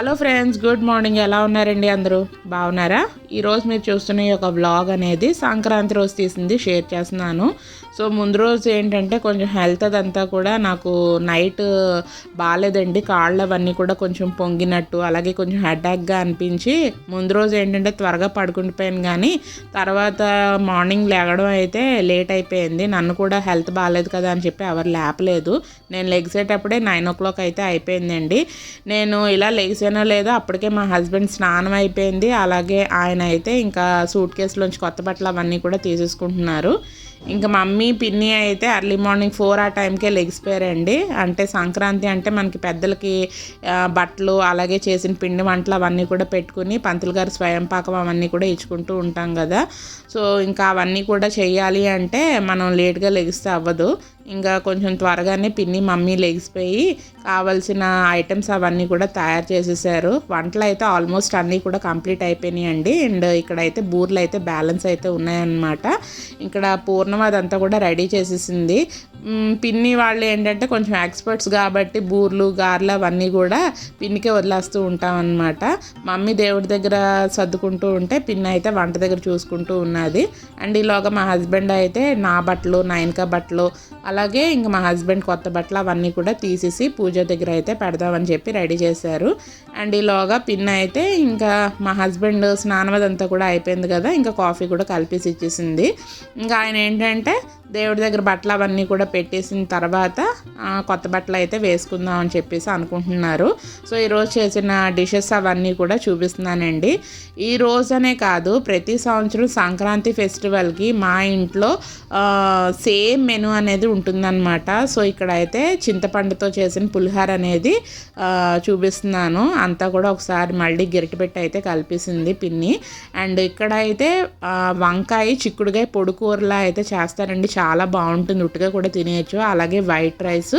Hello friends good morning. ఎలా ఉన్నారండి అందరూ? బాగున్నారా? ఈరోజు మీరు చూస్తున్న ఈ యొక్క వ్లాగ్ అనేది సంక్రాంతి రోజు తీసింది షేర్ చేస్తున్నాను. సో ముందు రోజు ఏంటంటే కొంచెం హెల్త్ అదంతా కూడా నాకు నైట్ బాగాలేదండి కాళ్ళు అవన్నీ కూడా కొంచెం పొంగినట్టు అలాగే కొంచెం హెడ్ఏక్గా అనిపించి ముందు రోజు ఏంటంటే త్వరగా పడుకుండిపోయాను కానీ తర్వాత మార్నింగ్ లేగడం అయితే లేట్ అయిపోయింది. నన్ను కూడా హెల్త్ బాగాలేదు కదా అని చెప్పి ఎవరు లేపలేదు. నేను లెగ్సేటప్పుడే నైన్ ఓ క్లాక్ అయితే అయిపోయిందండి. నేను ఇలా లెగిసానో లేదో అప్పటికే మా హస్బెండ్ స్నానం అయిపోయింది. అలాగే ఆయన అయితే ఇంకా సూట్ కేసులోంచి కొత్త బట్టలు అవన్నీ కూడా తీసేసుకుంటున్నారు. ఇంకా మమ్మీ పిన్ని అయితే ఎర్లీ మార్నింగ్ ఫోర్ ఆ టైంకే లెగిసిపోయారండి అంటే సంక్రాంతి అంటే మనకి పెద్దలకి బట్టలు అలాగే చేసిన పిండి వంటలు అవన్నీ కూడా పెట్టుకుని పంతులు గారు స్వయం పాకం అవన్నీ కూడా ఇచ్చుకుంటూ ఉంటాం కదా. సో ఇంకా అవన్నీ కూడా చేయాలి అంటే మనం లేట్గా లెగిస్తే అవ్వదు. ఇంకా కొంచెం త్వరగానే పిన్ని మమ్మీ లెగిసిపోయి కావాల్సిన ఐటమ్స్ అవన్నీ కూడా తయారు చేసేసారు. వంటలు అయితే ఆల్మోస్ట్ అన్నీ కూడా కంప్లీట్ అయిపోయినాయండి అండ్. ఇక్కడైతే బూర్లు అయితే బ్యాలెన్స్ అయితే ఉన్నాయన్నమాట. ఇక్కడ పూర్ణం అదంతా కూడా రెడీ చేసేసింది. పిన్ని వాళ్ళు ఏంటంటే కొంచెం ఎక్స్పర్ట్స్ కాబట్టి బూర్లు గార్లు అవన్నీ కూడా పిన్నికే వదిలేస్తూ ఉంటాం మమ్మీ దేవుడి దగ్గర సర్దుకుంటూ ఉంటే పిన్ని అయితే వంట దగ్గర చూసుకుంటూ ఉన్నది. అండ్ ఈలోగా మా హస్బెండ్ అయితే నా బట్టలు నైన్కా బట్టలు అలాగే ఇంకా మా హస్బెండ్ కొత్త బట్టలు అవన్నీ కూడా తీసేసి పూజ దగ్గర అయితే పెడదామని చెప్పి రెడీ చేశారు. అండ్ ఈలోగా పిన్ అయితే ఇంకా మా హస్బెండ్ స్నానం అదంతా కూడా అయిపోయింది కదా ఇంకా కాఫీ కూడా కలిపేసి ఇచ్చేసింది. ఇంకా ఆయన ఏంటంటే దేవుడి దగ్గర బట్టలు అవన్నీ కూడా పెట్టేసిన తర్వాత కొత్త బట్టలు అయితే వేసుకుందాం అని చెప్పేసి అనుకుంటున్నారు. సో ఈరోజు చేసిన డిషెస్ అవన్నీ కూడా చూపిస్తున్నానండి. ఈ రోజనే కాదు ప్రతి సంవత్సరం సంక్రాంతి ఫెస్టివల్కి మా ఇంట్లో సేమ్ మెను అనేది ఉంటుందన్నమాట. సో ఇక్కడ అయితే చింతపండుతో చేసిన పులిహార అనేది చూపిస్తున్నాను. అంతా కూడా ఒకసారి మళ్ళీ గిరిటిపెట్టి అయితే కలిపేసింది పిన్ని. అండ్ ఇక్కడ అయితే వంకాయ చిక్కుడుకాయ పొడి కూరలా అయితే చేస్తారండి. చాలా బాగుంటుంది. ఉట్టుగా కూడా తినేయచ్చు. అలాగే వైట్ రైస్.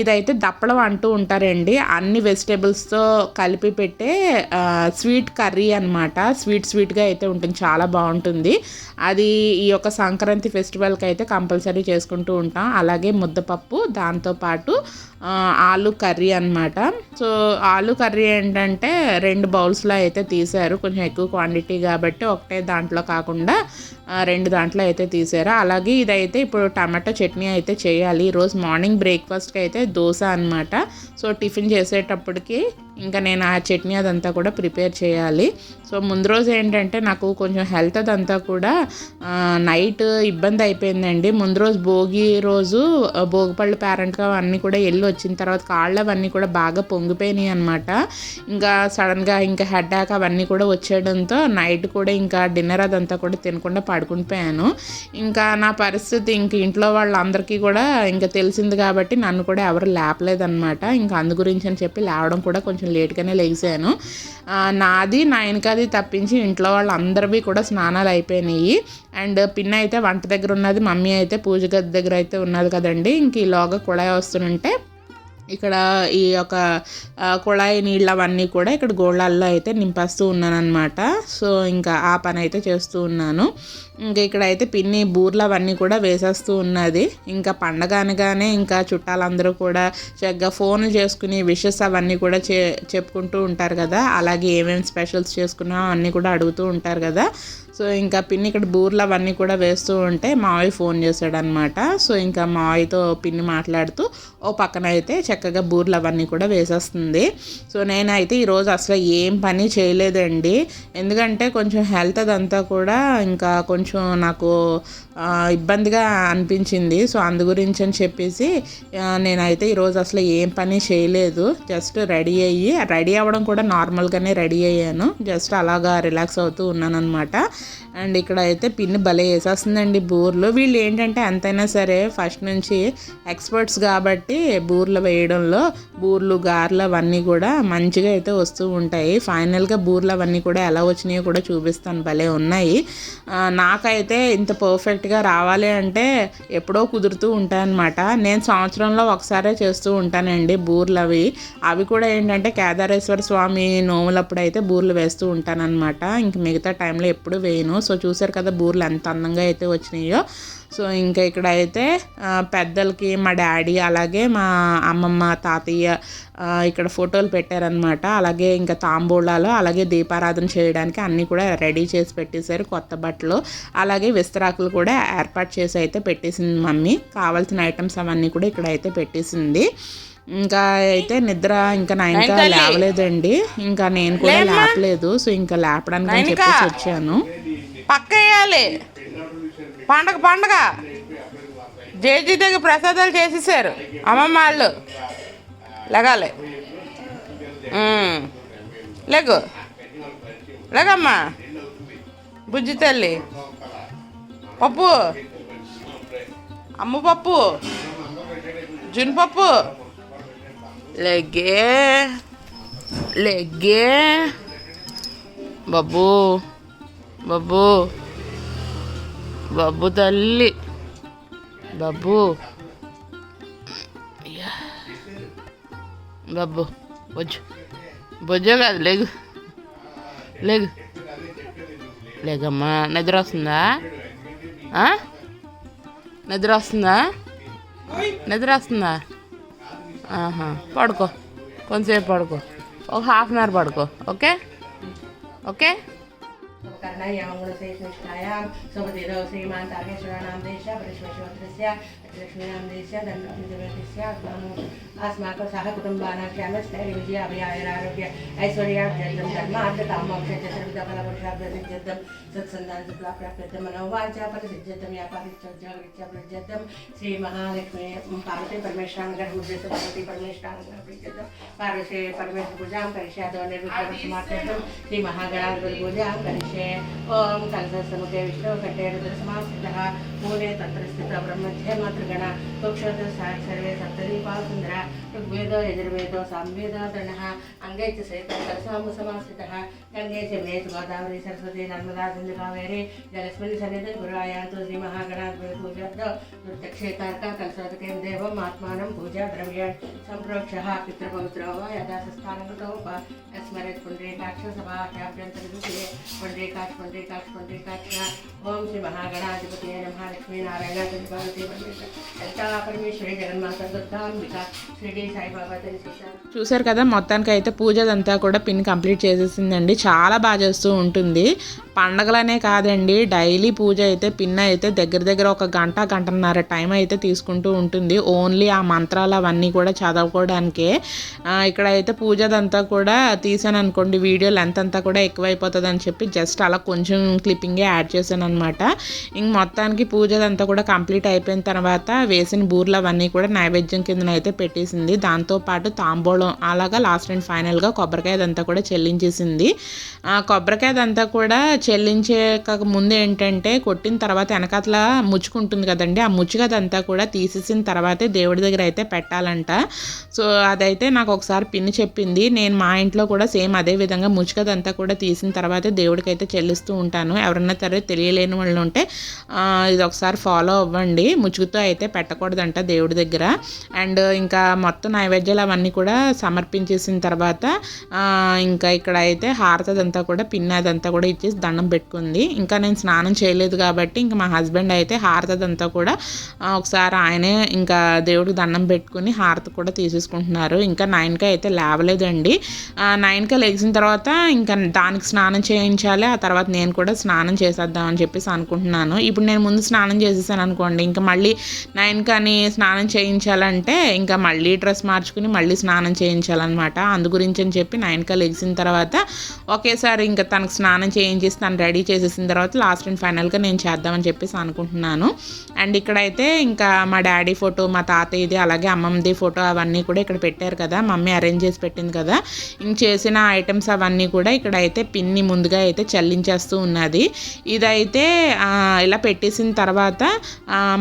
ఇదైతే దప్పడం అంటూ ఉంటారండి. అన్ని వెజిటేబుల్స్తో కలిపి పెట్టే స్వీట్ కర్రీ అనమాట స్వీట్ స్వీట్గా అయితే ఉంటుంది. చాలా బాగుంటుంది. అది ఈ యొక్క సంక్రాంతి ఫెస్టివల్కి అయితే కంపల్సరీ చేసుకుంటూ ఉంటాం. అలాగే ముద్దపప్పు దాంతోపాటు ఆలు కర్రీ అనమాట సో ఆలు కర్రీ ఏంటంటే రెండు బౌల్స్లో అయితే తీశారు కొంచెం ఎక్కువ క్వాంటిటీ కాబట్టి ఒకటే దాంట్లో కాకుండా రెండు దాంట్లో అయితే తీసారు. అలాగే ఇదైతే ఇప్పుడు టమాటో చట్నీ అయితే చేయాలి. ఈరోజు మార్నింగ్ బ్రేక్ఫాస్ట్కి అయితే దోశ అనమాట సో టిఫిన్ చేసేటప్పటికి ఇంకా నేను ఆ చట్నీ అదంతా కూడా ప్రిపేర్ చేయాలి. సో ముందు రోజు ఏంటంటే నాకు కొంచెం హెల్త్ అదంతా కూడా నైట్ ఇబ్బంది అయిపోయిందండి. ముందు రోజు భోగి రోజు భోగిపళ్ళు పేరెంట్గా అవన్నీ కూడా వెళ్ళి వచ్చిన తర్వాత కాళ్ళు అవన్నీ కూడా బాగా పొంగిపోయినాయి అనమాట ఇంకా సడన్గా ఇంకా హెడ్డాక్ అవన్నీ కూడా వచ్చేయడంతో నైట్ కూడా ఇంకా డిన్నర్ అదంతా కూడా తినకుండా పడుకునిపోయాను ఇంకా నా పరిస్థితి ఇంక ఇంట్లో వాళ్ళందరికీ కూడా ఇంకా తెలిసింది కాబట్టి నన్ను కూడా ఎవరు లేపలేదన్నమాట. ఇంకా అందు గురించి అని చెప్పి లేవడం కూడా కొంచెం లేట్గానే లేచాను. నాది నాది అది తప్పించి ఇంట్లో వాళ్ళందరివి కూడా స్నానాలు అయిపోయినాయి. అండ్ పిన్న అయితే వంట దగ్గర ఉన్నది మమ్మీ అయితే పూజ గది దగ్గర అయితే ఉన్నది కదండి. ఇంక ఈలోగా కుళాయి వస్తుంటే ఇక్కడ ఈ యొక్క కుళాయి నీళ్ళు అవన్నీ కూడా ఇక్కడ గోళ్ళల్లో అయితే నింపేస్తూ ఉన్నాను అనమాట సో ఇంకా ఆ పని అయితే చేస్తూ ఉన్నాను. ఇంకా ఇక్కడ అయితే పిన్ని బూర్లు అవన్నీ కూడా వేసేస్తూ ఉన్నది. ఇంకా పండగ అనగానే ఇంకా చుట్టాలందరూ కూడా చక్కగా ఫోన్లు చేసుకుని విషెస్ అవన్నీ కూడా చే చెప్పుకుంటూ ఉంటారు కదా. అలాగే ఏమేమి స్పెషల్స్ చేసుకున్నాం అన్నీ కూడా అడుగుతూ ఉంటారు కదా. సో ఇంకా పిన్ని ఇక్కడ బూర్లు అవన్నీ కూడా వేస్తూ ఉంటే మావయ్య ఫోన్ చేశాడనమాట. సో ఇంకా మావయ్యతో పిన్ని మాట్లాడుతూ ఓ పక్కన అయితే చక్కగా బూర్లు అవన్నీ కూడా వేసేస్తుంది. సో నేనైతే ఈరోజు అసలు ఏం పని చేయలేదండి. ఎందుకంటే కొంచెం హెల్త్ అదంతా కూడా ఇంకా కొంచెం నాకు ఇబ్బందిగా అనిపించింది. సో అందు గురించి అని చెప్పేసి నేనైతే ఈరోజు అసలు ఏం పని చేయలేదు. జస్ట్ రెడీ అయ్యి రెడీ అవ్వడం కూడా నార్మల్గానే రెడీ అయ్యాను. జస్ట్ అలాగా రిలాక్స్ అవుతూ ఉన్నాను అనమాట అండ్ ఇక్కడ అయితే పిన్ భలే వేసేస్తుందండి బూర్లు. వీళ్ళు ఏంటంటే ఎంతైనా సరే ఫస్ట్ నుంచి ఎక్స్పర్ట్స్ కాబట్టి బూర్లు వేయడంలో బూర్లు గార్లు అవన్నీ కూడా మంచిగా అయితే వస్తూ ఉంటాయి. ఫైనల్గా బూర్లు అవన్నీ కూడా ఎలా వచ్చినాయో కూడా చూపిస్తాను. భలే ఉన్నాయి. నాకైతే ఇంత పర్ఫెక్ట్గా రావాలి అంటే ఎప్పుడో కుదురుతూ ఉంటాయన్నమాట. నేను సంవత్సరంలో ఒకసారే చేస్తూ ఉంటానండి బూర్లు అవి. అవి కూడా ఏంటంటే కేదారేశ్వర స్వామి నోములప్పుడు అయితే బూర్లు వేస్తూ ఉంటానన్నమాట. ఇంక మిగతా టైంలో ఎప్పుడు వేయను. సో చూసారు కదా బూర్లు ఎంత అందంగా అయితే వచ్చినాయో. సో ఇంకా ఇక్కడ అయితే పెద్దలకి మా డాడీ అలాగే మా అమ్మమ్మ తాతయ్య ఇక్కడ ఫోటోలు పెట్టారనమాట అలాగే ఇంకా తాంబూలాలు అలాగే దీపారాధన చేయడానికి అన్నీ కూడా రెడీ చేసి పెట్టేశారు కొత్త బట్టలు. అలాగే విస్తరాకులు కూడా ఏర్పాటు చేసి అయితే పెట్టేసింది మమ్మీ. కావాల్సిన ఐటమ్స్ అవన్నీ కూడా ఇక్కడ అయితే పెట్టేసింది. ఇంకా అయితే నిద్ర ఇంకా నైన్కా లేవలేదండి. ఇంకా నేను కూడా లేపలేదు. సో ఇంకా లేపడానికి అని చెప్పేసి వచ్చాను. పక్క వేయాలి పండగ పండగ. జేజీ దగ్గర ప్రసాదాలు చేసేసారు అమ్మమ్మ వాళ్ళు. లగాలి. ఉమ్. లెగు. లేగమ్మా. బుజ్జి తల్లి. పప్పు. అమ్మ పప్పు. జున్పప్పు లెగ్గే. లెగ్గే. బాబు బాబు. బాబు తల్లి. బాబు. బబ్బు బాబు బొజ్జు. బొజ్జు కాదు లేగు. లేగు. లేగమ్మా నిద్ర వస్తుందా? నిద్ర వస్తుందా? నిద్ర వస్తుందా? ఆహా పడుకో. కొంతసేపు పడుకో. ఒక హాఫ్ అన్ అవర్ పడుకో ఓకే? ఓకే? వర్ణాయ మంగళ శ్రీ శ్రేష్టాయాం సుమతిరో శ్రీమాన్ తాగేశ్వరాణాం దేశ పరశ్వశ్వత్రస్య देश दण्डस्य अस्माकं सह कुटुम्बानां श्यामस्थैर्यविजयाभयायरारोग्य ऐश्वर्याभ्यर्थं धर्मार्थकामोक्षचतुर्विधफलपुरुषाभ्यसिद्ध्यर्थं सत्सन्धानसुप्राप्यर्थं मनोवाञ्चाफलसिद्ध्यर्थं व्यापारित्यर्थं श्रीमहालक्ष्मी पार्वती परमेश्वरानुग्रहमुद्देश्य पार्वती परमेश्वरानुग्रहप्रीत्यर्थं पार्वती परमेश्वर पूजां करिष्यादो निर्विघ्नसमाप्त्यर्थं श्रीमहागणाधिपति पूजां करिष्ये ॐ कलशसमुखे विष्णु कटे रुद्रसमास्थितः मूले तत्र स्थितः ब्रह्मध्यमातृगण कुक्षोदः सर्वे सप्तदीपा మూడే తత్ర స్థిత బ్రహ్మధ్యే మాతృగణ తోక్షోద సర్వే సప్తదీపా సుందర ఋగ్వేదో యజుర్వేదో సామ్వేదో గణ అంగైచ సైత సరసాము సమాశ్రిత గంగే మేత్ గోదావరి సరస్వతి నర్మదా సింధు కావేరి జలస్మిన్ సన్నిధి గురాయాంతో శ్రీ మహాగణాధిపతి పూజతో నృత్యక్షేతార్క కలసోదకేం దేవం ఆత్మానం పూజా ద్రవ్య సంప్రోక్ష పితృపవిత్రో యథా సంస్థానంతో పుండ్రీకాక్ష సభాభ్యంతరం పుండ్రీకాక్ష పుండ్రీకాక్ష పుండ్రీకాక్ష ఓం శ్రీ మహాగణాధిపతి నమ जगन्माता दुर्गाम्बिका शिरडी साईबाबा तरी सीता చూశారు కదా మొత్తానికి అయితే పూజ అదంతా కూడా పిన్ కంప్లీట్ చేసేసిందండి చాలా బాగా చేస్తూ ఉంటుంది పండగలనే కాదండి డైలీ పూజ అయితే పిన్ అయితే దగ్గర దగ్గర ఒక గంట గంటన్నర టైం అయితే తీసుకుంటూ ఉంటుంది ఓన్లీ ఆ మంత్రాలు అవన్నీ కూడా చదవుకోవడానికే ఆ, ఇక్కడ అయితే పూజ అదంతా కూడా తీసాను అనుకోండి వీడియో లెంత్ అంతా కూడా ఎక్కువైపోతుంది అని చెప్పి జస్ట్ అలా కొంచెం క్లిప్పింగే యాడ్ చేశాను అనమాట ఇంక మొత్తానికి పూజదంతా కూడా కంప్లీట్ అయిపోయిన తర్వాత వేసిన బూర్లు అవన్నీ కూడా నైవేద్యం కింద అయితే పెట్టేసింది దాంతోపాటు తాంబూలం అలాగా లాస్ట్ అండ్ ఫైనల్గా కొబ్బరికాయ అదంతా కూడా చెల్లించేసింది. ఆ కొబ్బరికాయ అదంతా కూడా చెల్లించక ముందు ఏంటంటే కొట్టిన తర్వాత వెనకాతల ముచ్చుకుంటుంది కదండి. ఆ ముచ్చుకదంతా కూడా తీసేసిన తర్వాతే దేవుడి దగ్గర అయితే పెట్టాలంట. సో అదైతే నాకు ఒకసారి పిన్ని చెప్పింది. నేను మా ఇంట్లో కూడా సేమ్ అదే విధంగా ముచ్చుకదంతా కూడా తీసిన తర్వాతే దేవుడికి అయితే చెల్లిస్తూ ఉంటాను. ఎవరన్నా సరే తెలియలేని వాళ్ళు ఉంటే ఇది ఒకసారి ఫాలో అవ్వండి. ముచ్చుకుతో అయితే పెట్టకూడదంట దేవుడి దగ్గర. అండ్ ఇంకా మొత్తం నైవేద్యాలు అవన్నీ కూడా సమర్పించేసిన తర్వాత ఇంకా ఇక్కడ అయితే హారతదంతా కూడా పిన్నదంతా కూడా ఇచ్చేసి దండం పెట్టుకుంది. ఇంకా నేను స్నానం చేయలేదు కాబట్టి ఇంకా మా హస్బెండ్ అయితే హారతదంతా కూడా ఒకసారి ఆయనే ఇంకా దేవుడికి దండం పెట్టుకుని హారత కూడా తీసేసుకుంటున్నారు. ఇంకా నైన్కి అయితే లేవలేదండి. ఆ, నైన్కి లెగిసిన తర్వాత ఇంకా దానికి స్నానం చేయించాలి. ఆ తర్వాత నేను కూడా స్నానం చేసేద్దాం అని చెప్పేసి అనుకుంటున్నాను. ఇప్పుడు నేను ముందు స్నానం స్నానం చేసేసాను అనుకోండి. ఇంకా మళ్ళీ నైన్ కానీ స్నానం చేయించాలంటే ఇంకా మళ్ళీ డ్రెస్ మార్చుకుని మళ్ళీ స్నానం చేయించాలన్నమాట. అందు గురించి అని చెప్పి నైన్కి లెగిసిన తర్వాత ఒకేసారి ఇంకా తనకు స్నానం చేయించేసి తను రెడీ చేసేసిన తర్వాత లాస్ట్ అండ్ ఫైనల్గా నేను చేద్దామని చెప్పేసి అనుకుంటున్నాను. అండ్ ఇక్కడైతే ఇంకా మా డాడీ ఫోటో మా తాతయ్యది అలాగే అమ్మమ్మది ఫోటో అవన్నీ కూడా ఇక్కడ పెట్టారు కదా. మమ్మీ అరేంజ్ చేసి పెట్టింది కదా. ఇంక చేసిన ఐటమ్స్ అవన్నీ కూడా ఇక్కడైతే పిన్ని ముందుగా అయితే చల్లించేస్తూ ఉన్నది. ఇదైతే ఇలా పెట్టేసిన తర్వాత తర్వాత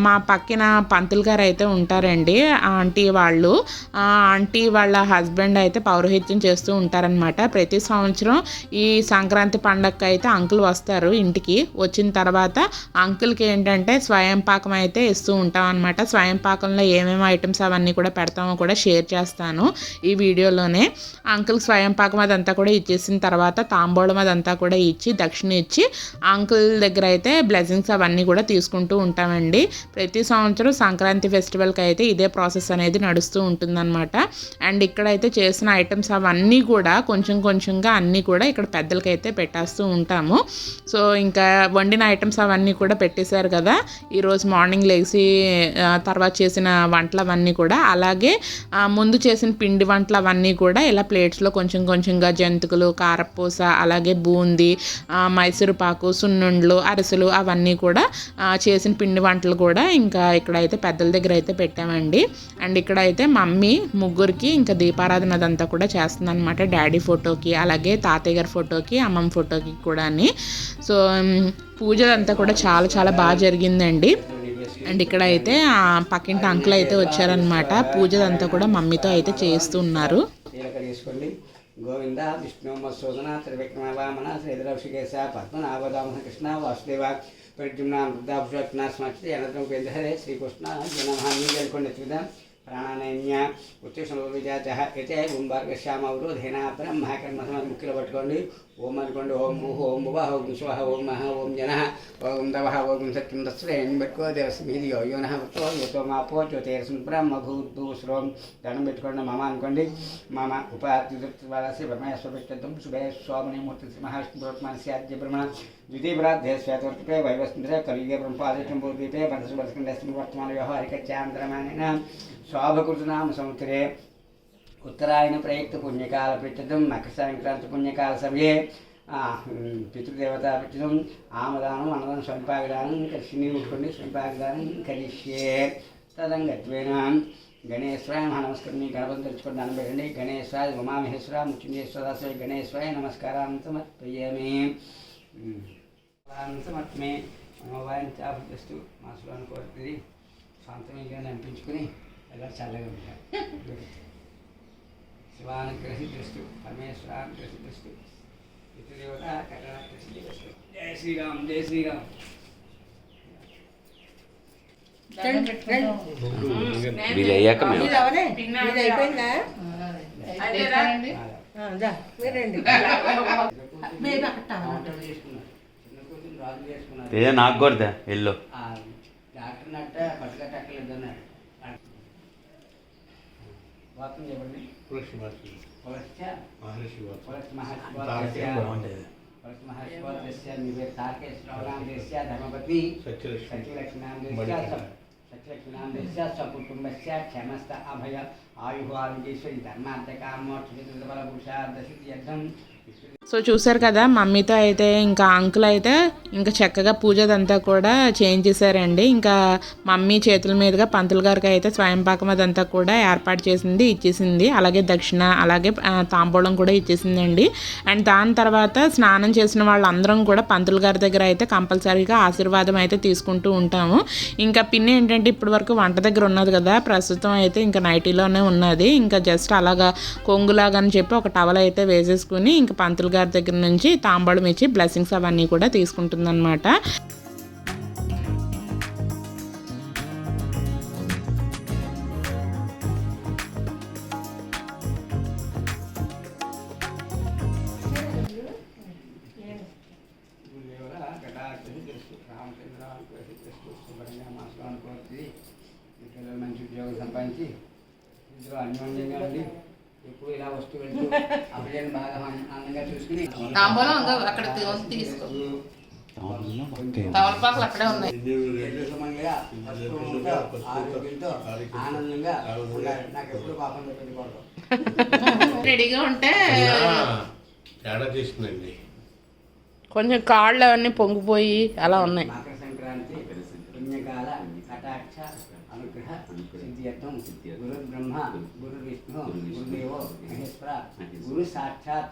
మా పక్కన పంతులు గారు అయితే ఉంటారండి ఆ ఆంటీ వాళ్ళు. ఆ ఆంటీ వాళ్ళ హస్బెండ్ అయితే పౌరోహిత్యం చేస్తూ ఉంటారనమాట ప్రతి సంవత్సరం ఈ సంక్రాంతి పండగకి అయితే అంకుల్ వస్తారు ఇంటికి. వచ్చిన తర్వాత అంకుల్కి ఏంటంటే స్వయం పాకం అయితే ఇస్తూ ఉంటాం అనమాట స్వయం పాకంలో ఏమేమి ఐటమ్స్ అవన్నీ కూడా పెడతామో కూడా షేర్ చేస్తాను ఈ వీడియోలోనే. అంకుల్ స్వయం పాకం అదంతా కూడా ఇచ్చేసిన తర్వాత తాంబూలం అదంతా కూడా ఇచ్చి దక్షిణ ఇచ్చి అంకుల్ దగ్గర అయితే బ్లెస్సింగ్స్ అవన్నీ కూడా తీసుకుంటాం ఉంటామండి. ప్రతి సంవత్సరం సంక్రాంతి ఫెస్టివల్కి అయితే ఇదే ప్రాసెస్ అనేది నడుస్తూ ఉంటుందన్నమాట. అండ్ ఇక్కడైతే చేసిన ఐటమ్స్ అవన్నీ కూడా కొంచెం కొంచెంగా అన్నీ కూడా ఇక్కడ పెద్దలకి అయితే పెట్టేస్తూ ఉంటాము. సో ఇంకా వండిన ఐటమ్స్ అవన్నీ కూడా పెట్టేశారు కదా. ఈరోజు మార్నింగ్ లేచి తర్వాత చేసిన వంటలు అవన్నీ కూడా. అలాగే ముందు చేసిన పిండి వంటలు అవన్నీ కూడా ఇలా ప్లేట్స్లో కొంచెం కొంచెంగా జంతికలు కారపూస అలాగే బూందీ మైసూరుపాకు పాకు సున్నుండ్లు అరిసెలు అవన్నీ కూడా చేసిన పిండి వంటలు కూడా ఇంకా ఇక్కడైతే పెద్దల దగ్గర అయితే పెట్టామండి. అండ్ ఇక్కడైతే మమ్మీ ముగ్గురికి ఇంకా దీపారాధన అదంతా కూడా చేస్తుంది అనమాట డాడీ ఫోటోకి అలాగే తాతయ్య గారి ఫోటోకి అమ్మమ్మ ఫోటోకి కూడా సో ఉమ్, పూజ అంతా కూడా చాలా చాలా బాగా జరిగిందండి. అండ్ ఇక్కడ అయితే పక్కింటి అంకుల్ అయితే వచ్చారనమాట పూజ అంతా కూడా మమ్మీతో అయితే చేస్తూ ఉన్నారు. గోవింద విష్ణు మసూదన త్రివిక్రమ వామన శ్రీధరషికేశ కృష్ణ వాసుదేవ ప్రద్యుమ్న వృద్ధాభుషత్న స్మర్చి అనంతరం కేంద్రే శ్రీకృష్ణ జనమహాన్ని అనుకోండి ఎత్తుదా ప్రాణానైన్య ఉచ్చసంభవిజాత అయితే ఓం భార్గశ్యామ అవరోధేన బ్రహ్మ కర్మ ముఖ్యలో పట్టుకోండి. ఓం అనుకోండి. ఓం భూహ ఓం భువ ఓం శివ ఓం మహ ఓం జన ఓం దవ ఓం సత్యం దశ్రేణి పెట్టుకో దేవస్మీది యోన వృత్తో యుతో మాపో జ్యోతిరసం బ్రహ్మ భూత్ భూ శ్రోం. దండం పెట్టుకోండి మమ అనుకోండి. మమ ఉపాధి బ్రహ్మేశ్వర శుభే స్వామిని మూర్తి శ్రీ మహావిష్ణుమస్యాద్య బ్రహ్మణ. ద్వితీయరాధ్యే శ్వేతవర్తిపే వైవస్మిరే కలిగే బ్రహ్మపాదిష్టం పూర్వీపే బంధసు వర్తమాన వ్యవహారిక చాంద్రమానిన. శోభకృతనామ సంవత్సరే ఉత్తరాయణ ప్రయుక్త పుణ్యకాల పెట్టడం మకర సంక్రాంతి పుణ్యకాల సమయే పితృదేవత పెట్టడం ఆమదానం అన్నదానం స్వంపాగదానం కలిసి ఉంటుంది స్వంపాగదానం కలిష్యే. తదంగత్వేన గణేశ్వరాయ మహా నమస్కారం మీ గణపతి తెచ్చుకొని అనబెట్టండి పెట్టండి. గణేశ్వరాయ ఉమామహేశ్వర మృత్యుంజయేశ్వరాయ గణేశ్వరాయ నమస్కారం సమర్పయామి. ఉమ్. ఫలాన్ని సమర్పమే. మనోవారిని చాపస్తూ మనసులో అనుకోవట్లేదు సొంతంగా అనిపించుకుని ఎలా చల్లగా ఉంటారు శివానుగ్రహిస్తూ పరమేశ్వరానుగ్రహిస్తూ పితృదేవత కటాక్షిస్తూ జయ శ్రీరామ్ జయ శ్రీరామ్. అయిపోయిందా? చేసుకున్నారు. తేజ నాకు కొడతా ఎల్లో డాక్టర్ నట్ట వాక్యం చెప్పండి పులశ్చ పులశ్చ మహర్షి పులశ్చ మహర్షి మీ తారకేశ్వరరాం దేశ్య ధర్మపత్ని సత్యలక్ష్మీనాం దేశ్య సత్యలక్ష్మీనాం దేశ్య స్వకుటుంబస్య క్షమస్త అభయ ఆయు ఆరోగ్యేశ్వరి ధర్మార్థ కామోక్ష బల పురుషార్థ సిద్ధి అర్థం సో చూసారు కదా మమ్మీతో అయితే ఇంకా అంకుల్ అయితే ఇంకా చక్కగా పూజ అదంతా కూడా చేయించేశారండి ఇంకా మమ్మీ చేతుల మీదుగా పంతులు గారికి అయితే స్వయం పాకం అదంతా కూడా ఏర్పాటు చేసింది ఇచ్చేసింది. అలాగే దక్షిణ అలాగే తాంబూలం కూడా ఇచ్చేసిందండి. అండ్ దాని తర్వాత స్నానం చేసిన వాళ్ళందరం కూడా పంతులు గారి దగ్గర అయితే కంపల్సరీగా ఆశీర్వాదం అయితే తీసుకుంటూ ఉంటాము. ఇంకా పిన్ని ఏంటంటే ఇప్పటి వరకు వంట దగ్గర ఉన్నది కదా ప్రస్తుతం అయితే ఇంకా నైటీలోనే ఉన్నది. ఇంకా జస్ట్ అలాగా కొంగులాగా అని చెప్పి ఒక టవల్ అయితే వేసేసుకుని ఇంకా పంతులు గారి దగ్గర నుంచి తాంబడం ఇచ్చి బ్లెస్సింగ్స్ అవన్నీ కూడా తీసుకుంటుందన్నమాట. మంచి ఉద్యోగం సంపాదించి ఇందులో అన్యోన్యంగా ఉండి ఇలా వస్తూ వెళ్తూ బాగా చూసుకుని తాంబూలం ఉందో? అక్కడ తీ- తీసుకో. తమలపాకులు అక్కడే ఉన్నాయి. ఆనందంగా నాకు ఎప్పుడు పాపం రెడీగా ఉంటే తేడా కొంచెం కాళ్ళు అవన్నీ పొంగిపోయి అలా ఉన్నాయి. మకర సంక్రాంతి పుణ్యకాల కటాక్ష అనుగ్రహ సిద్ధ్యర్థం గురు బ్రహ్మ గురు విష్ణు గురుదేవో మహేశ్వర గురు సాక్షాత్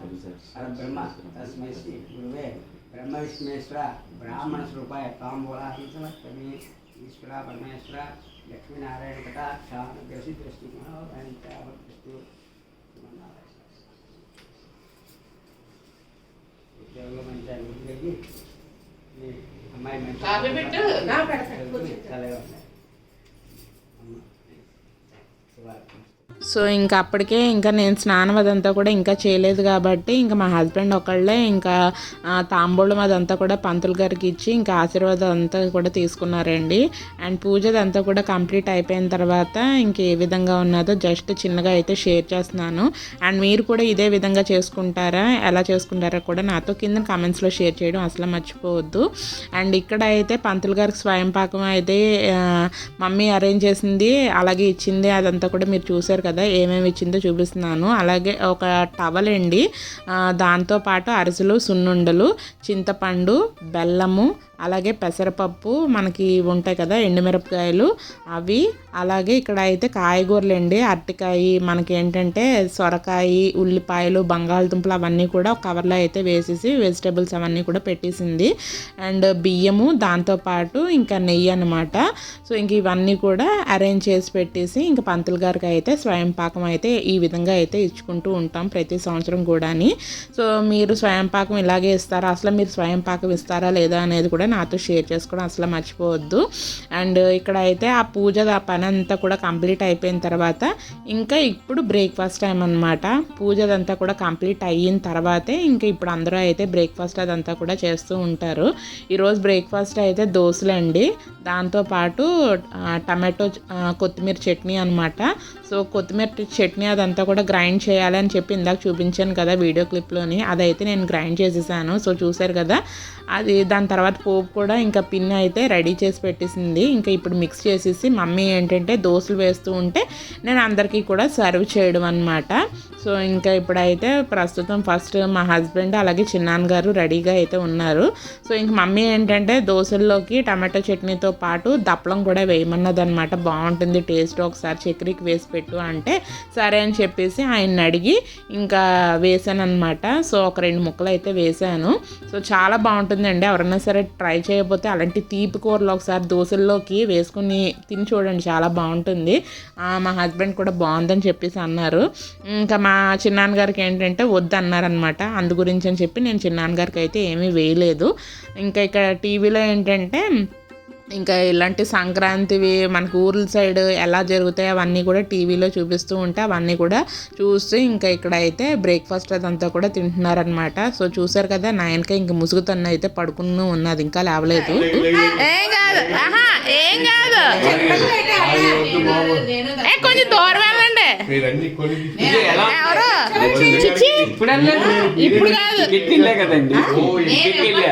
పరబ్రహ్మ తస్మై శ్రీ గురువే బ్రహ్మ విష్ణుమేశ్వర బ్రాహ్మణ స్వరూపాయ తాంబూలాన్ని సమర్పమి ఈశ్వర పరమేశ్వర లక్ష్మీనారాయణ కటాక్ష అనుగ్రహ సిద్ధిస్తూ మనోవాంఛావర్తిస్తూ. దేవుళ్ళ మంచి సో ఇంకా అప్పటికే ఇంకా నేను స్నానం అదంతా కూడా ఇంకా చేయలేదు కాబట్టి ఇంకా మా హస్బెండ్ ఒకళ్ళే ఇంకా తాంబూలం అదంతా కూడా పంతులు గారికి ఇచ్చి ఇంకా ఆశీర్వాదం అంతా కూడా తీసుకున్నారండి. అండ్ పూజ అదంతా కూడా కంప్లీట్ అయిపోయిన తర్వాత ఇంక ఏ విధంగా ఉన్నదో జస్ట్ చిన్నగా అయితే షేర్ చేస్తున్నాను. అండ్ మీరు కూడా ఇదే విధంగా చేసుకుంటారా ఎలా చేసుకుంటారా కూడా నాతో కింద కామెంట్స్లో షేర్ చేయడం అసలు మర్చిపోవద్దు. అండ్ ఇక్కడ అయితే పంతులు గారికి స్వయం పాకం అయితే మమ్మీ అరేంజ్ చేసింది అలాగే ఇచ్చింది అదంతా కూడా మీరు చూసారు కదా ఏమేమి ఇచ్చిందో చూపిస్తున్నాను. అలాగే ఒక టవల్ అండి. దాంతోపాటు అరిసెలు సున్నుండలు చింతపండు బెల్లము అలాగే పెసరపప్పు మనకి ఉంటాయి కదా ఎండుమిరపకాయలు అవి. అలాగే ఇక్కడ అయితే కాయగూరలు అండి. అరటికాయ మనకి ఏంటంటే సొరకాయ ఉల్లిపాయలు బంగాళదుంపలు అవన్నీ కూడా కవర్లో అయితే వేసేసి వెజిటేబుల్స్ అవన్నీ కూడా పెట్టేసింది. అండ్ బియ్యము దాంతోపాటు ఇంకా నెయ్యి అనమాట సో ఇంక ఇవన్నీ కూడా అరేంజ్ చేసి పెట్టేసి ఇంకా పంతులు గారికి అయితే స్వయం పాకం అయితే ఈ విధంగా అయితే ఇచ్చుకుంటూ ఉంటాం ప్రతి సంవత్సరం కూడాని. సో మీరు స్వయం పాకం ఇలాగే ఇస్తారా? అసలు మీరు స్వయం పాకం ఇస్తారా లేదా అనేది కూడా నాతో షేర్ చేసుకోవడం అసలు మర్చిపోవద్దు. అండ్ ఇక్కడ అయితే ఆ పూజ ఆ పని అంతా కూడా కంప్లీట్ అయిపోయిన తర్వాత ఇంకా ఇప్పుడు బ్రేక్ఫాస్ట్ టైం అనమాట పూజ అదంతా కూడా కంప్లీట్ అయిన తర్వాతే ఇంకా ఇప్పుడు అందరూ అయితే బ్రేక్ఫాస్ట్ అదంతా కూడా చేస్తూ ఉంటారు. ఈరోజు బ్రేక్ఫాస్ట్ అయితే దోశలండి. దాంతోపాటు టమాటో కొత్తిమీర చట్నీ అనమాట సో కొత్తిమీర చట్నీ అదంతా కూడా గ్రైండ్ చేయాలని చెప్పి ఇందాక చూపించాను కదా వీడియో క్లిప్లోని. అదైతే నేను గ్రైండ్ చేసేసాను. సో చూసారు కదా అది దాని తర్వాత పోపు కూడా ఇంకా పిన్ అయితే రెడీ చేసి పెట్టేసింది. ఇంకా ఇప్పుడు మిక్స్ చేసేసి మమ్మీ ఏంటంటే దోశలు వేస్తూ ఉంటే నేను అందరికీ కూడా సర్వ్ చేయడం అనమాట సో ఇంకా ఇప్పుడైతే ప్రస్తుతం ఫస్ట్ మా హస్బెండ్ అలాగే చిన్నాన్న గారు రెడీగా అయితే ఉన్నారు. సో ఇంక మమ్మీ ఏంటంటే దోశల్లోకి టమాటో చట్నీతో పాటు దప్పలం కూడా వేయమన్నదనమాట బాగుంటుంది టేస్ట్ ఒకసారి చక్కెరకి వేసి పెట్టు అంటే అంటే సరే అని చెప్పేసి ఆయన అడిగి ఇంకా వేసాను అనమాట సో ఒక రెండు ముక్కలు అయితే వేసాను. సో చాలా బాగుంటుందండి. ఎవరైనా సరే ట్రై చేయకపోతే అలాంటి తీపి కూరలు ఒకసారి దోశల్లోకి వేసుకుని తిని చూడండి. చాలా బాగుంటుంది. మా హస్బెండ్ కూడా బాగుందని చెప్పేసి అన్నారు. ఇంకా మా చిన్నాన్నగారికి ఏంటంటే వద్దన్నారనమాట అందు గురించి అని చెప్పి నేను చిన్నాన్న గారికి అయితే ఏమీ వేయలేదు. ఇంకా ఇక్కడ టీవీలో ఏంటంటే ఇంకా ఇలాంటి సంక్రాంతివి మనకు ఊర్ల సైడ్ ఎలా జరుగుతాయి అవన్నీ కూడా టీవీలో చూపిస్తూ ఉంటే అవన్నీ కూడా చూస్తూ ఇంకా ఇక్కడ అయితే బ్రేక్ఫాస్ట్ అదంతా కూడా తింటున్నారనమాట సో చూసారు కదా నాయనక ఇంక ముసుగుతన్న అయితే పడుకుని ఉన్నది ఇంకా లేవలేదు. ఏం కాదు ఏం కాదు. ఏ కొంచెం దూరం ఎవరు? చిచ్చి ఇప్పుడు కాదు. కిట్టిల్లే కదండి. ఓ కిట్టిల్లే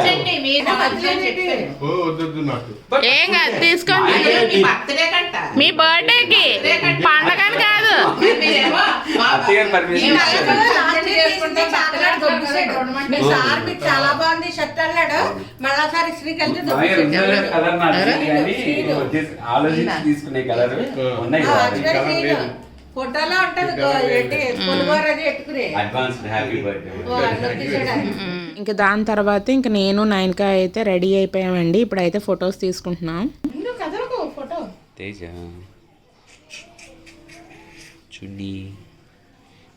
ఓ వద్దొద్దు నాకు. ఏం కాదు తీసుకోండి. మీ బర్త్డేకి పండగని కాదు. అత్తగారు పర్మిషన్ మీ సార్ మీకు చాలా బాగుంది షర్ట్ అన్నాడు. మళ్ళాసారి శ్రీకల్కి కలర్ ఆలోచించి తీసుకునే కలర్. ఉన్నాయి కదా. ఫోటోలో ఉంటది. పులిహోర పెట్టుకుని. Happy birthday. ఇంకా దాని తర్వాత ఇంకా నేను నైన్కా అయితే రెడీ అయిపోయామండి. ఇప్పుడైతే ఫొటోస్ తీసుకుంటున్నాం. తేజ. చున్నీ.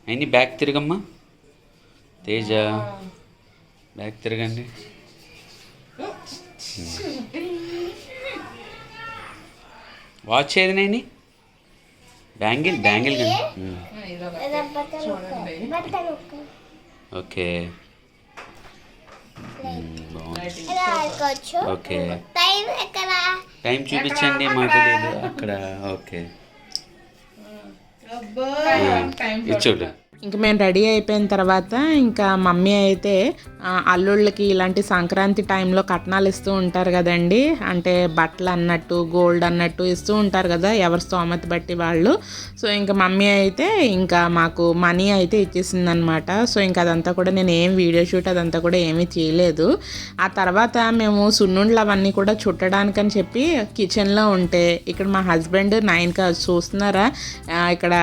అయినా బ్యాక్ తిరగమ్మా. తేజ. బ్యాక్ తిరగండి. వాచ్ ఏది Naini? Bangle bangle okay. Okay. Time చూపించండి మాకు తెలియదు అక్కడ ఓకే. ఇది చూడు. ఇంక మేము రెడీ అయిపోయిన తర్వాత ఇంకా మమ్మీ అయితే అల్లుళ్ళకి ఇలాంటి సంక్రాంతి టైంలో కట్నాలు ఇస్తూ ఉంటారు కదండి. అంటే బట్టలు అన్నట్టు గోల్డ్ అన్నట్టు ఇస్తూ ఉంటారు కదా ఎవరి స్తోమత బట్టి వాళ్ళు. సో ఇంకా మమ్మీ అయితే ఇంకా మాకు మనీ అయితే ఇచ్చేసింది అనమాట సో ఇంకా అదంతా కూడా నేను ఏం వీడియో షూట్ అదంతా కూడా ఏమీ చేయలేదు. ఆ తర్వాత మేము సున్నుండ్లు అవన్నీ కూడా చుట్టడానికని చెప్పి కిచెన్లో ఉంటే ఇక్కడ మా హస్బెండ్ నైన్కి చూస్తున్నారా? ఇక్కడ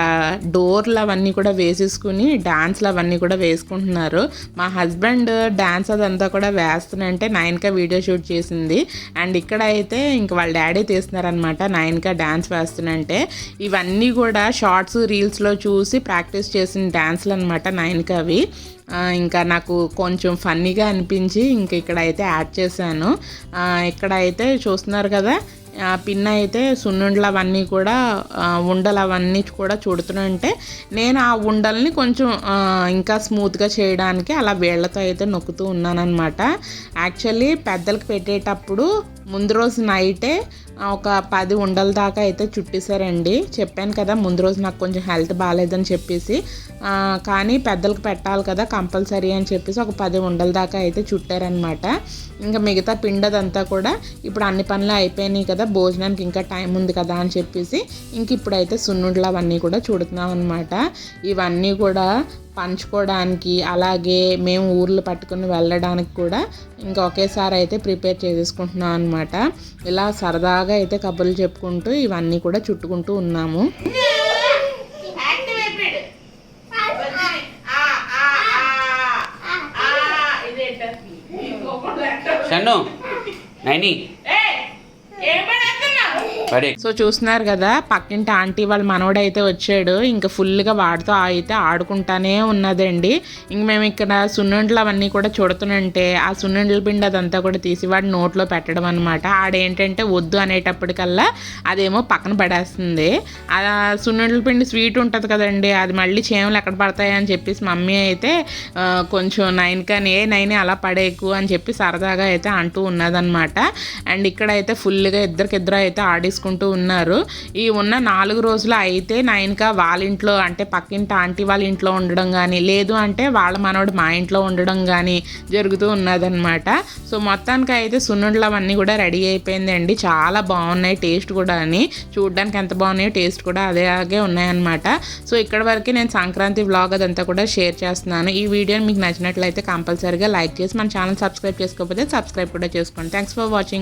డోర్లు అవన్నీ కూడా వేసేసుకుని పెట్టుకుని డాన్స్లు అవన్నీ కూడా వేసుకుంటున్నారు. మా హస్బెండ్ డాన్స్ అదంతా కూడా వేస్తున్నంటే నైన్కా వీడియో షూట్ చేసింది. అండ్ ఇక్కడ అయితే ఇంక వాళ్ళ డాడీ తీస్తున్నారనమాట నైన్కా డాన్స్ వేస్తున్నంటే. ఇవన్నీ కూడా షార్ట్స్ రీల్స్లో చూసి ప్రాక్టీస్ చేసిన డాన్స్లు అనమాట నైన్కా అవి. ఇంకా నాకు కొంచెం ఫన్నీగా అనిపించి ఇంక ఇక్కడ అయితే యాడ్ చేశాను. ఇక్కడ అయితే చూస్తున్నారు కదా పిన్న పిన్ అయితే సున్నుండలు అవన్నీ కూడా ఉండలు అవన్నీ కూడా చూడుతుంటే నేను ఆ ఉండల్ని కొంచెం ఇంకా స్మూత్గా చేయడానికి అలా వేళ్ళతో అయితే నొక్కుతూ ఉన్నానన్నమాట. యాక్చువల్లీ పెద్దలకు పెట్టేటప్పుడు ముందు రోజు నైటే ఒక పది ఉండల దాకా అయితే చుట్టేశారండి. చెప్పాను కదా ముందు రోజు నాకు కొంచెం హెల్త్ బాగాలేదని చెప్పేసి. కానీ పెద్దలకు పెట్టాలి కదా కంపల్సరీ అని చెప్పేసి ఒక పది ఉండల దాకా అయితే చుట్టారనమాట ఇంకా మిగతా పిండదంతా కూడా ఇప్పుడు అన్ని పనులు అయిపోయినాయి కదా భోజనానికి ఇంకా టైం ఉంది కదా అని చెప్పేసి ఇంక ఇప్పుడైతే సున్నుండ్లు అవన్నీ కూడా చుడుతున్నాం అనమాట ఇవన్నీ కూడా పంచుకోవడానికి అలాగే మేము ఊర్లు పట్టుకుని వెళ్ళడానికి కూడా ఇంకా ఒకేసారి అయితే ప్రిపేర్ చేసేసుకుంటున్నాం అనమాట ఇలా సరదాగా అయితే కబుర్లు చెప్పుకుంటూ ఇవన్నీ కూడా చుట్టుకుంటూ ఉన్నాము. నైని సో చూస్తున్నారు కదా పక్కింటి ఆంటీ వాళ్ళ మనవడైతే వచ్చాడు. ఇంకా ఫుల్గా వాడితో అయితే ఆడుకుంటానే ఉన్నదండి. ఇంక మేము ఇక్కడ సున్నుండలు అవన్నీ కూడా చూడుతుంటే ఆ సున్నుండల పిండి అదంతా కూడా తీసి వాడి నోట్లో పెట్టడం అనమాట ఆడేంటంటే వద్దు అనేటప్పటికల్లా అదేమో పక్కన పడేస్తుంది. ఆ సున్నుండల పిండి స్వీట్ ఉంటుంది కదండి అది మళ్ళీ చేమలు ఎక్కడ పడతాయి అని చెప్పేసి మమ్మీ అయితే కొంచెం నైన్ కానీ ఏ నైన్ అలా పడేకు అని చెప్పి సరదాగా అయితే అంటూ ఉన్నదన్నమాట. అండ్ ఇక్కడైతే ఫుల్గా ఇద్దరికిద్దరు అయితే చేసుకుంటూ ఉన్నారు. ఈ ఉన్న నాలుగు రోజులు అయితే నైన్గా వాళ్ళ ఇంట్లో అంటే పక్కింటి ఆంటీ వాళ్ళ ఇంట్లో ఉండడం కానీ లేదు అంటే వాళ్ళ మనవడు మా ఇంట్లో ఉండడం కానీ జరుగుతూ ఉన్నదన్నమాట. సో మొత్తానికి అయితే సున్నుండలు అవన్నీ కూడా రెడీ అయిపోయిందండి. చాలా బాగున్నాయి టేస్ట్ కూడా అని చూడడానికి ఎంత బాగున్నాయో టేస్ట్ కూడా అదేలాగే ఉన్నాయన్నమాట. సో ఇక్కడ వరకు నేను సంక్రాంతి వ్లాగ్ అదంతా కూడా షేర్ చేస్తున్నాను. ఈ వీడియోని మీకు నచ్చినట్లయితే కంపల్సరీగా లైక్ చేసి మన ఛానల్ సబ్స్క్రైబ్ చేసుకోకపోతే సబ్స్క్రైబ్ కూడా చేసుకోండి. Thanks for watching